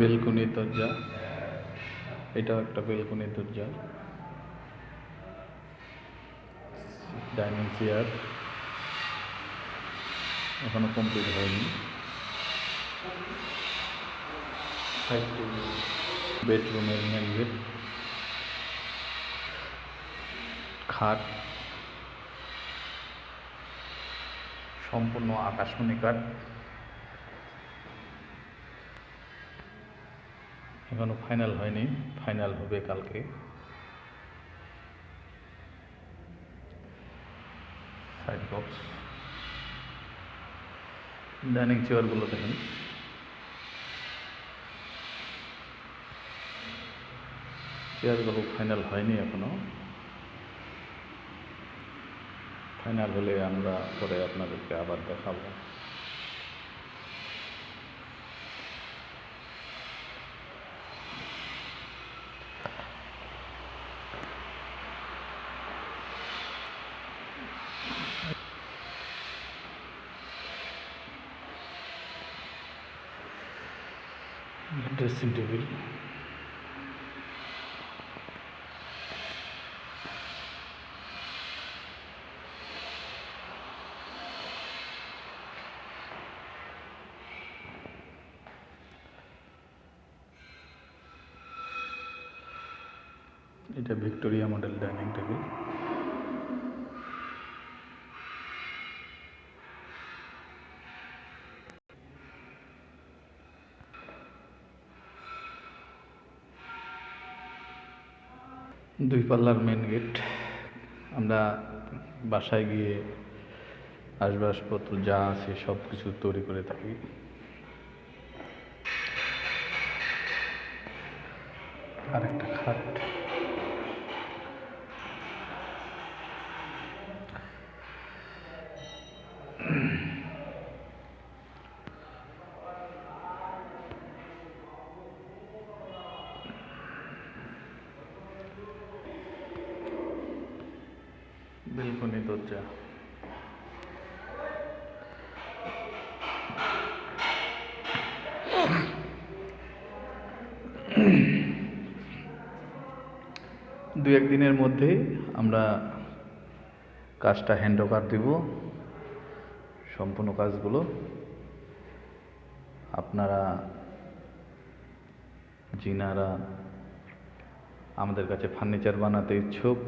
Balcony দরজা এটাও একটা বেলকুনি দরজা ডাইনিং চেয়ার এখনও কমপ্লিট হয়নি। বেডরুমের মেন গেট খাট। সম্পূর্ণ আকাশমণি কাঠ এখনও ফাইনাল হয়নি ফাইনাল হবে কালকে। সাইড বক্স ডাইনিং চেয়ারগুলো দেখেন। চেয়ারগুলো ফাইনাল হয়নি এখনও। ফাইনাল হলে আমরা পরে আপনাদেরকে আবার দেখাবো। ড্রেসিং টেবিল এটা ভিক্টোরিয়া মডেল ডাইনিং টেবিল দুই পাল্লার মেন গেট আমরা বাসায় গিয়ে আসবাসপত্র যা আছে সব কিছু তৈরি করে থাকি। আর একটা খাট। বেলকনি দরজা দু একদিনের মধ্যেই আমরা কাজটা হ্যান্ড ওভার দিব সম্পূর্ণ কাজগুলো আপনারা যিনারা আমাদের কাছে ফার্নিচার বানাতে ইচ্ছুক,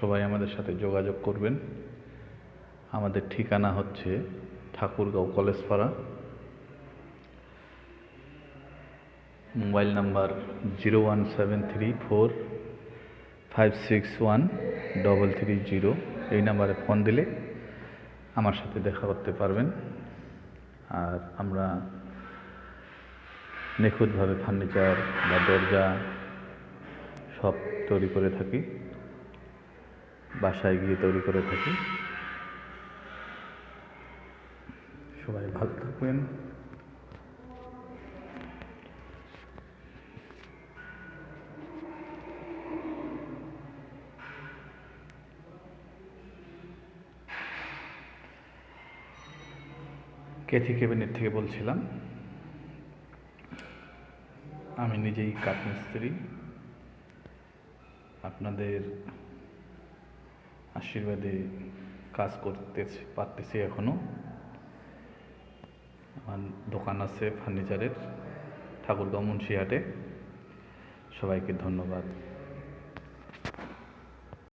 সবাই আমাদের সাথে যোগাযোগ করবেন। আমাদের ঠিকানা হচ্ছে Thakurgaon Collegepara. Mobile number zero one seven three four five six one double three zero. এই নাম্বারে ফোন দিলে আমার সাথে দেখা করতে পারবেন। আর আমরা নিখুঁতভাবে ফার্নিচার বা দরজা সব তৈরি করে থাকি, বাসায় গিয়ে তৈরি করে থাকি। সবাই ভালো থাকবেন। কেথি কেবিনেট থেকে বলছিলাম, আমি নিজেই কাঠমিস্ত্রি। আপনাদের আশীর্বাদে কাজ করতে পারতেছি এখনও আমার দোকান আছে ফার্নিচারের ঠাকুরগাঁও মুন্সিহাটে সবাইকে ধন্যবাদ।